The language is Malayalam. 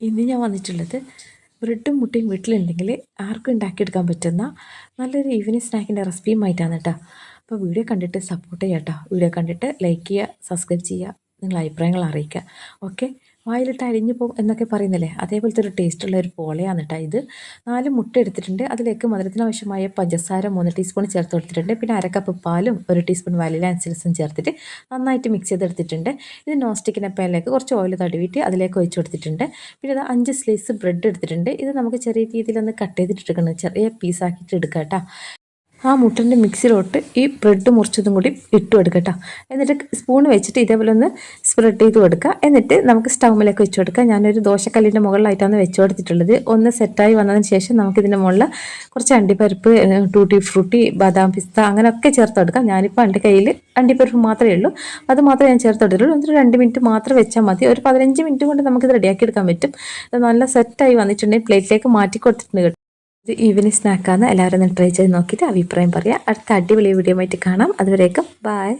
ഇന്ന് ഞാൻ വന്നിട്ടുള്ളത് ബ്രെഡും മുട്ടയും വീട്ടിലുണ്ടെങ്കിൽ ആർക്കും ഉണ്ടാക്കിയെടുക്കാൻ പറ്റുന്ന നല്ലൊരു ഈവനിങ് സ്നാക്കിന്റെ റെസിപ്പിയുമായിട്ടാണ് കേട്ടോ. അപ്പോൾ വീഡിയോ കണ്ടിട്ട് സപ്പോർട്ട് ചെയ്യാം കേട്ടോ. വീഡിയോ കണ്ടിട്ട് ലൈക്ക് ചെയ്യുക സബ്സ്ക്രൈബ് ചെയ്യുക നിങ്ങളുടെ അഭിപ്രായങ്ങൾ അറിയിക്കുക. ഓക്കെ വായിലിട്ട് അരിഞ്ഞു പോകും എന്നൊക്കെ പറയുന്നില്ലേ? അതേപോലത്തെ ഒരു ടേസ്റ്റുള്ള ഒരു പോളയാണ് കേട്ടോ ഇത്. നാല് മുട്ട എടുത്തിട്ടുണ്ട്. അതിലേക്ക് മധുരത്തിന് ആവശ്യമായ പഞ്ചസാര മൂന്ന് ടീസ്പൂൺ ചേർത്ത് കൊടുത്തിട്ടുണ്ട്. പിന്നെ അരക്കപ്പ് പാലും ഒരു ടീസ്പൂൺ വാനില എസൻസും ചേർത്തിട്ട് നന്നായിട്ട് മിക്സ് ചെയ്തെടുത്തിട്ടുണ്ട്. ഇത് നോൺ സ്റ്റിക്കിന്റെ പാനിലേക്ക് കുറച്ച് ഓയിൽ തടവിയിട്ട് അതിലേക്ക് ഒഴിച്ചു കൊടുത്തിട്ടുണ്ട്. പിന്നെ ഇത് അഞ്ച് സ്ലൈസ് ബ്രെഡ് എടുത്തിട്ടുണ്ട്. ഇത് നമുക്ക് ചെറിയ രീതിയിലൊന്ന് കട്ട് ചെയ്തിട്ട് എടുക്കണം. ചെറിയ പീസാക്കിയിട്ട് എടുക്കാം കേട്ടോ ആ മുട്ടന്റെ മിക്സിയിലോട്ട് ഈ ബ്രെഡ് മുറിച്ചതും കൂടി ഇട്ട് കൊടുക്കുക എന്നിട്ട് സ്പൂൺ വെച്ചിട്ട് ഇതേപോലെ ഒന്ന് സ്പ്രെഡ് ചെയ്ത് കൊടുക്കുക. എന്നിട്ട് നമുക്ക് സ്റ്റൗമിലേക്ക് വെച്ച് കൊടുക്കുക. ഞാനൊരു ദോശക്കല്ലിന്റെ മുകളിലായിട്ടാണ് വെച്ച് കൊടുത്തിട്ടുള്ളത്. ഒന്ന് സെറ്റായി വന്നതിന് ശേഷം നമുക്കിതിന്റെ മുകളിൽ കുറച്ച് അണ്ടിപ്പരിപ്പ് ടൂട്ടി ഫ്രൂട്ടി ബദാം പിസ്ത അങ്ങനെയൊക്കെ ചേർത്ത് കൊടുക്കാം. ഞാനിപ്പോൾ എന്റെ കയ്യിൽ അണ്ടിപ്പരിപ്പ് മാത്രമേ ഉള്ളൂ. അത് മാത്രമേ ഞാൻ ചേർത്ത് കൊടുത്തിട്ടുള്ളൂ. എന്നിട്ട് രണ്ട് മിനിറ്റ് മാത്രം വെച്ചാൽ മതി. ഒരു പതിനഞ്ച് മിനിറ്റ് കൊണ്ട് നമുക്കിത് റെഡിയാക്കി എടുക്കാൻ പറ്റും. നല്ല സെറ്റായി വന്നിട്ടുണ്ടെങ്കിൽ പ്ലേറ്റിലേക്ക് മാറ്റി കൊടുത്തിട്ടുണ്ട് ഇത് ഈവനിങ് സ്നാക്കാന്ന് എല്ലാവരും ഒന്ന് ട്രൈ ചെയ്ത് നോക്കിയിട്ട് അഭിപ്രായം പറയാം. അടുത്ത അടിപൊളി വീഡിയോ ആയിട്ട് കാണാം. അതുവരേക്കും ബായ്